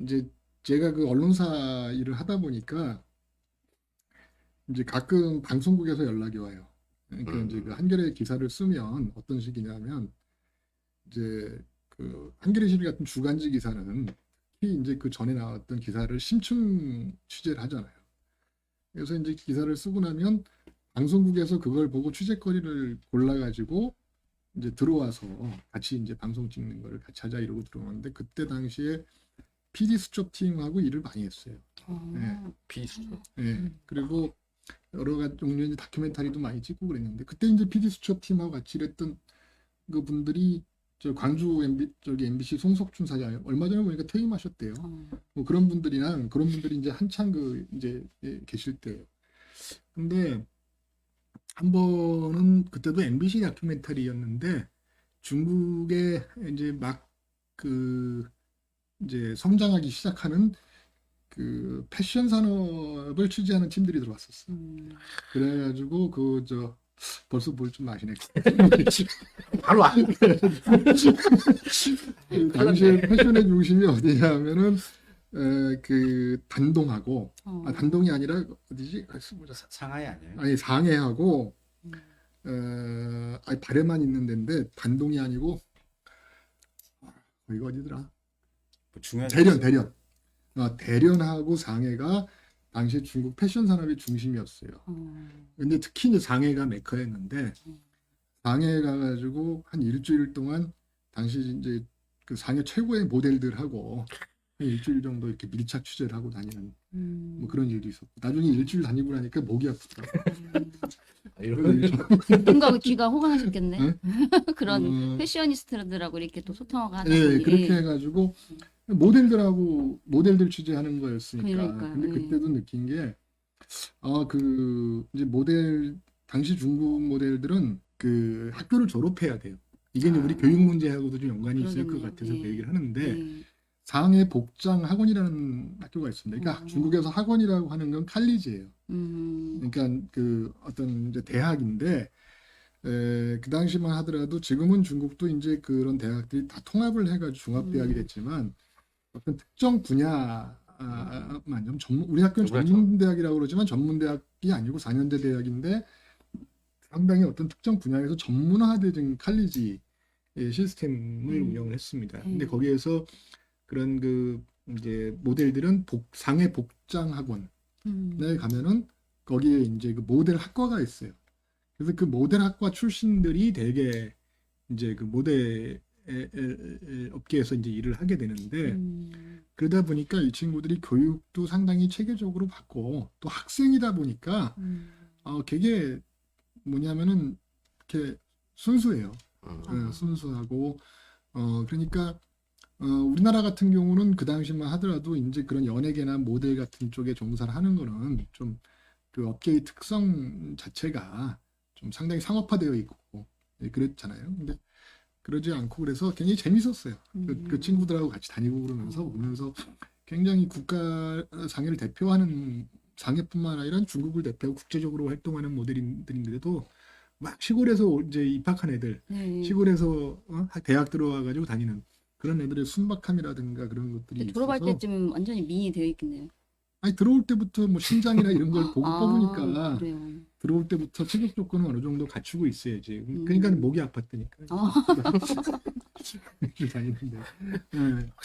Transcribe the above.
이제 제가 그 언론사 일을 하다 보니까 이제 가끔 방송국에서 연락이 와요. 그러니까 음. 이제 그 한겨레 기사를 쓰면 어떤 식이냐면 이제 그 한겨레 실 같은 주간지 기사는 특히 이제 그 전에 나왔던 기사를 심층 취재를 하잖아요. 그래서 이제 기사를 쓰고 나면 방송국에서 그걸 보고 취재거리를 골라가지고 이제 들어와서 같이 이제 방송 찍는 거를 같이 하자 이러고 들어오는데 그때 당시에 PD 수첩 팀하고 일을 많이 했어요. 어. 네. 비수죠. 예. 음. 그리고 여러 가지 종류의 다큐멘터리도 많이 찍고 그랬는데 그때 이제 PD 수첩 팀하고 같이 일했던 그 분들이 저 광주 MB 저기 MBC 송석준 사장 얼마 전에 보니까 퇴임하셨대요. 어. 뭐 그런 분들이랑 그런 분들이 이제 한창 그 이제 예, 계실 때예요. 근데 한 번은 그때도 MBC 다큐멘터리였는데 중국에 이제 막그 이제 성장하기 시작하는 그 패션 산업을 취재하는 팀들이 들어왔었어. 음. 그래가지고 그 저 벌써 뭘 좀 아시네. 바로 안. 그 당시에 패션의 중심이 어디냐면은 에, 그 단동하고 어. 아, 단동이 아니라 어디지? 아. 상하이 아니에요? 아니 상해하고 음. 어, 아니 발에만 있는 데인데 단동이 아니고 아, 이거 어디더라? 뭐 중요한 대련 대련. 어, 대련하고 상해가 당시 중국 패션 산업의 중심이었어요. 어. 근데 특히 이제 상해가 메카였는데 음. 상해 가가지고 한 일주일 동안 당시 이제 그 상해 최고의 모델들하고 한 일주일 정도 이렇게 밀착 취재를 하고 다니는 음. 뭐 그런 일도 있었고 나중에 일주일 다니고 나니까 목이 아프더라고. 음. 아, 이런 뭔가 귀가 호강하셨겠네. 네? 그런 어, 패셔니스트들하고 이렇게 또 소통하고 하다 예, 보니. 그렇게 해가지고 모델들하고 모델들 취재하는 거였으니까. 그러니까요, 근데 예. 그때도 느낀 게, 아, 그, 이제 모델, 당시 중국 모델들은 그 학교를 졸업해야 돼요. 이게 이제 우리 아. 교육 문제하고도 좀 연관이 있을 것. 같아서 예. 그 얘기를 하는데, 네. 상해 복장 학원이라는 학교가 있습니다. 그러니까 어. 중국에서 학원이라고 하는 건 칼리지예요. 음. 그러니까 그 어떤 이제 대학인데 에, 그 당시만 하더라도 지금은 중국도 이제 그런 대학들이 다 통합을 해가지고 종합대학이 음. 됐지만 어떤 특정 분야만 좀 전문 우리 학교는 그렇죠. 전문 대학이라고 그러지만 전문 대학이 아니고 4년제 대학인데 상당히 어떤 특정 분야에서 전문화된 칼리지 시스템을 음. 운영을 했습니다. 근데 음. 거기에서 그런 그 이제 모델들은 복, 상해 복장 학원 음. 에 가면은 거기에 이제 그 모델 학과가 있어요. 그래서 그 모델 학과 출신들이 대개 이제 그 모델 업계에서 이제 일을 하게 되는데 음. 그러다 보니까 이 친구들이 교육도 상당히 체계적으로 받고 또 학생이다 보니까 음. 어 되게 뭐냐면은 이렇게 순수해요. 음. 아. 예, 순수하고 어 그러니까 어 우리나라 같은 경우는 그 당시만 하더라도 이제 그런 연예계나 모델 같은 쪽에 종사를 하는 거는 좀 그 업계의 특성 자체가 좀 상당히 상업화되어 있고 예, 그랬잖아요. 근데 그러지 않고 그래서 굉장히 재밌었어요. 그, 음. 그 친구들하고 같이 다니고 그러면서 오면서 굉장히 국가 상해를 대표하는 상해뿐만 아니라 중국을 대표하고 국제적으로 활동하는 모델들인데도 막 시골에서 이제 입학한 애들 네. 시골에서 어? 대학 들어와 가지고 다니는 그런 애들의 순박함이라든가 그런 것들이 졸업할 있어서 때쯤 완전히 미인이 되어 있겠네요. 아니 들어올 때부터 뭐 신장이나 이런 걸 보고 아, 뽑으니까 그래요. 들어올 때부터 체격 조건은 어느 정도 갖추고 있어야지. 음. 그러니까 목이 아팠다니까. 아. 다니는데. 예.